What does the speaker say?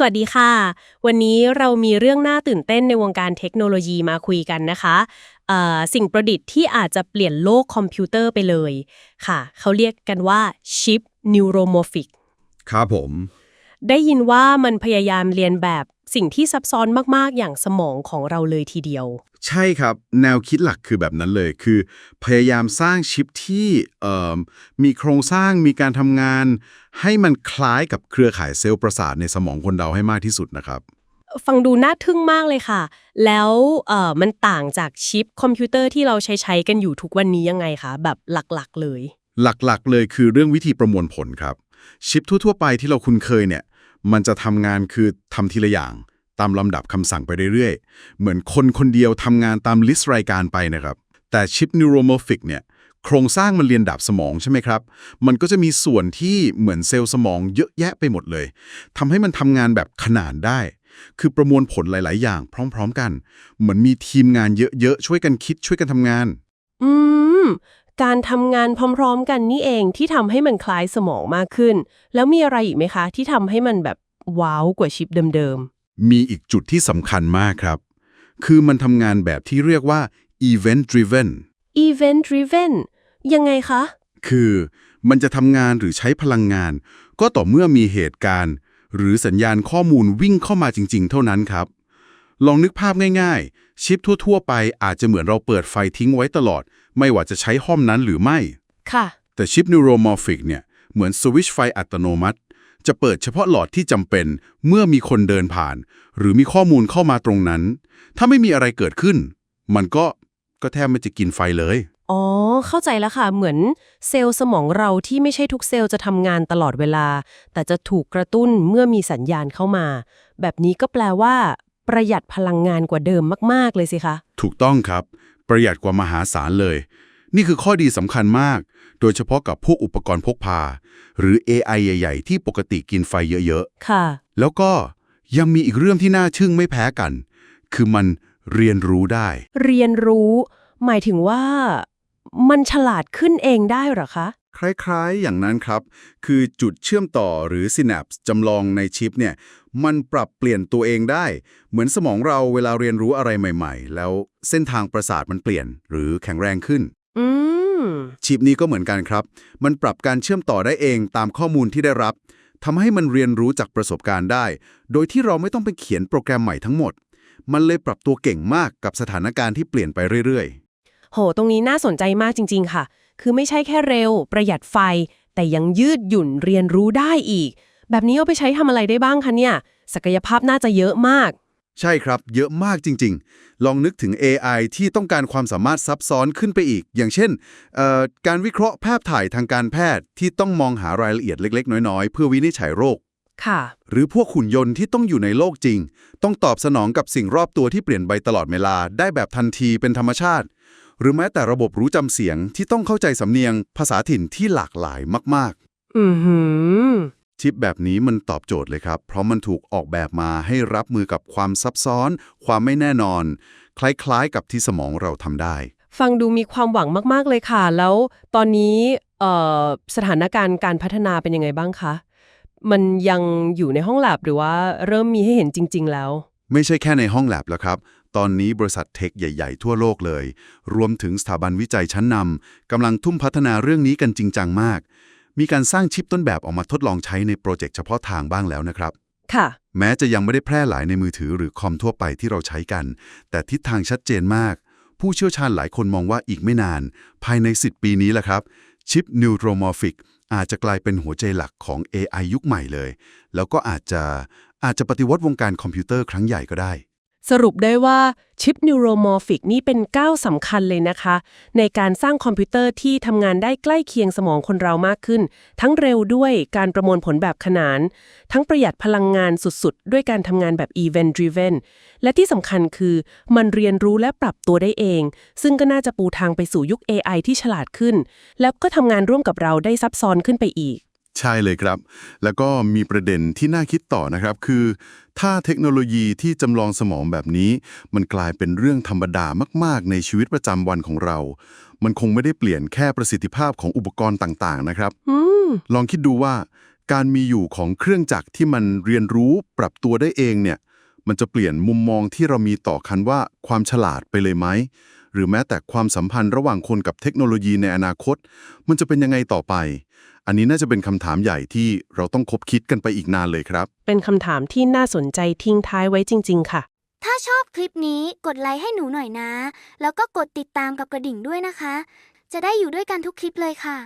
สวัสดีค่ะ วันนี้เรามีเรื่องน่าตื่นเต้นในวงการเทคโนโลยีมาคุยกันนะคะเอ่อสิ่งประดิษฐ์ที่อาจจะเปลี่ยนโลกคอมพิวเตอร์ไปเลยค่ะ เขาเรียกกันว่าชิปนิวโรโมฟิกครับผม ได้ยินว่ามันพยายามเรียนแบบ สิ่งที่ซับซ้อนมากๆ อย่างสมองของเราเลยทีเดียว ใช่ครับ แนวคิดหลักคือแบบนั้นเลยคือ พยายามสร้างชิปที่เอ่อมีโครงสร้างมีการทำงาน ให้มันคล้ายกับเครือข่ายเซลล์ประสาทในสมองคนเราให้มากที่สุดนะครับ ฟังดูน่าทึ่งมากเลยค่ะ แล้วเอ่อมันต่างจากชิปคอมพิวเตอร์ที่เราใช้ใช้กันอยู่ทุกวันนี้ยังไงคะแบบหลักๆเลย หลักๆเลยคือเรื่องวิธีประมวลผลครับ ชิปทั่วๆไปที่เราคุ้นเคยเนี่ย มันจะทำงานคือทำทีละอย่าง ตามลำดับคำสั่งไปเรื่อยๆ เหมือนคนคนเดียวทำงานตามลิสต์รายการไปนะครับ แต่ชิป Neuromorphic เนี่ยโครงสร้างมันเรียนดับสมองใช่ไหมครับ มันก็จะมีส่วนที่เหมือนเซลล์สมองเยอะแยะไปหมดเลย ทำให้มันทำงานแบบขนานได้ คือประมวลผลหลาย ๆ อย่างพร้อม ๆ กัน เหมือนมีทีมงานเยอะ ๆ ช่วยกันคิดช่วยกันทำงาน อืม การทำงานพร้อมๆ กันนี่เองที่ทำให้มันคล้ายสมองมากขึ้น แล้วมีอะไรอีกไหมคะ ที่ทำให้มันแบบว้าวกว่าชิปเดิมมีอีกจุดที่สำคัญมากครับ คือมันทำงานแบบที่เรียกว่า event driven ๆ event driven ยังไงคะ คือมันจะทำงานหรือใช้พลังงาน ก็ต่อเมื่อมีเหตุการณ์ หรือสัญญาณข้อมูลวิ่งเข้ามาจริง ๆ เท่านั้นครับ ลองนึกภาพง่าย ๆ ชิปทั่ว ๆ ไปอาจจะเหมือนเราเปิดไฟทิ้งไว้ตลอด ไม่ว่าจะใช้ห้อมนั้นหรือไม่ ค่ะ แต่ชิป Neuromorphic เนี่ย เหมือนสวิตช์ไฟอัตโนมัติ จะเปิดเฉพาะหลอดที่จำเป็นเมื่อมีคนเดินผ่าน หรือมีข้อมูลเข้ามาตรงนั้น ถ้าไม่มีอะไรเกิดขึ้น มันก็ก็แทบไม่จะกินไฟเลย อ๋อ เข้าใจแล้วค่ะ เหมือนเซลล์สมองเราที่ไม่ใช่ทุกเซลล์จะทำงานตลอดเวลา แต่จะถูกกระตุ้นเมื่อมีสัญญาณเข้ามา แบบนี้ก็แปลว่า ประหยัดพลังงานกว่าเดิมมาก ๆ เลยสิคะ ถูกต้องครับ ประหยัดกว่ามหาศาลเลย นี่คือข้อดีสำคัญมาก โดยเฉพาะกับพวกอุปกรณ์พกพา หรือ AI ใหญ่ ๆ ที่ปกติกินไฟเยอะค่ะๆแล้วก็ยังมีอีกเรื่องที่น่าทึ่งไม่แพ้กัน คือมันเรียนรู้ได้ เรียนรู้ หมายถึงว่า มันฉลาดขึ้นเองได้เหรอคะ คล้ายๆ อย่างนั้นครับ คือจุดเชื่อมต่อหรือ synapse จำลองในชิปเนี่ย มันปรับเปลี่ยนตัวเองได้ เหมือนสมองเราเวลาเรียนรู้อะไรใหม่ ๆ แล้วเส้นทางประสาทมันเปลี่ยนหรือแข็งแรงขึ้นอืมชิปนี้ก็เหมือนกันครับ มันปรับการเชื่อมต่อได้เองตามข้อมูลที่ได้รับทำให้มันเรียนรู้จากประสบการณ์ได้ โดยที่เราไม่ต้องไปเขียนโปรแกรมใหม่ทั้งหมด มันเลยปรับตัวเก่งมากกับสถานการณ์ที่เปลี่ยนไปเรื่อยโห ตรงนี้น่าสนใจมากจริง ๆ ค่ะ คือไม่ใช่แค่เร็ว ประหยัดไฟ แต่ยังยืดหยุ่นเรียนรู้ได้อีก แบบนี้เอาไปใช้ทำอะไรได้บ้างคะเนี่ย ศักยภาพน่าจะเยอะมากๆใช่ครับ เยอะมากจริง ๆ ลองนึกถึง AI ที่ต้องการความสามารถซับซ้อนขึ้นไปอีก อย่างเช่นเอ่อการวิเคราะห์ภาพถ่ายทางการแพทย์ที่ต้องมองหารายละเอียดเล็ก ๆ น้อย ๆ เพื่อวินิจฉัยโรคค่ะหรือพวกหุ่นยนต์ที่ต้องอยู่ในโลกจริง ต้องตอบสนองกับสิ่งรอบตัวที่เปลี่ยนไปตลอดเวลาได้แบบทันทีเป็นธรรมชาติ หรือแม้แต่ระบบรู้จำเสียงที่ต้องเข้าใจสำเนียงภาษาถิ่นที่หลากหลายมากอือหือๆชิปแบบนี้มันตอบโจทย์เลยครับ เพราะมันถูกออกแบบมาให้รับมือกับความซับซ้อน ความไม่แน่นอน คล้ายๆ กับที่สมองเราทำได้ ฟังดูมีความหวังมากๆเลยค่ะ แล้วตอนนี้เอ่อสถานการณ์การพัฒนาเป็นยังไงบ้างคะ มันยังอยู่ในห้องแลบหรือว่าเริ่มมีให้เห็นจริง ๆ แล้ว ไม่ใช่แค่ในห้องแลบแล้วครับ ตอนนี้บริษัทเทคใหญ่ ๆ ทั่วโลกเลย รวมถึงสถาบันวิจัยชั้นนำกำลังทุ่มพัฒนาเรื่องนี้กันจริงจังมาก มีการสร้างชิปต้นแบบออกมาทดลองใช้ในโปรเจกต์เฉพาะทางบ้างแล้วนะครับ ค่ะ แม้จะยังไม่ได้แพร่หลายในมือถือหรือคอมทั่วไปที่เราใช้กัน แต่ทิศทางชัดเจนมาก ผู้เชี่ยวชาญหลายคนมองว่าอีกไม่นาน ภายใน10ปีนี้แหละครับ ชิป Neuromorphic อาจจะกลายเป็นหัวใจหลักของ AI ยุคใหม่เลย แล้วก็อาจจะ อาจจะปฏิวัติวงการคอมพิวเตอร์ครั้งใหญ่ก็ได้ สรุปได้ว่าชิป Neuromorphic นี่เป็นก้าวสำคัญเลยนะคะ ในการสร้างคอมพิวเตอร์ที่ทำงานได้ใกล้เคียงสมองคนเรามากขึ้น ทั้งเร็วด้วยการประมวลผลแบบขนาน ทั้งประหยัดพลังงานสุดๆ ด้วยการทำงานแบบ event driven และที่สำคัญคือมันเรียนรู้และปรับตัวได้เอง ซึ่งก็น่าจะปูทางไปสู่ยุค AI ที่ฉลาดขึ้น แล้วก็ทำงานร่วมกับเราได้ซับซ้อนขึ้นไปอีก ใช่เลยครับ แล้วก็มีประเด็นที่น่าคิดต่อนะครับ คือ ถ้าเทคโนโลยีที่จำลองสมองแบบนี้ มันกลายเป็นเรื่องธรรมดามาก ๆ ในชีวิตประจำวันของเรา มันคงไม่ได้เปลี่ยนแค่ประสิทธิภาพของอุปกรณ์ต่าง ๆ นะครับอืมลองคิดดูว่า การมีอยู่ของเครื่องจักรที่มันเรียนรู้ปรับตัวได้เองเนี่ย มันจะเปลี่ยนมุมมองที่เรามีต่อคันว่าความฉลาดไปเลยไหม หรือแม้แต่ความสัมพันธ์ระหว่างคนกับเทคโนโลยีในอนาคต มันจะเป็นยังไงต่อไป อันนี้น่าจะเป็นคำถามใหญ่ที่เราต้องคบคิดกันไปอีกนานเลยครับ เป็นคำถามที่น่าสนใจทิ้งท้ายไว้จริง ๆ ค่ะ ถ้าชอบคลิปนี้กดไลค์ให้หนูหน่อยนะ แล้วก็กดติดตามกับกระดิ่งด้วยนะคะ จะได้อยู่ด้วยกันทุกคลิปเลยค่ะ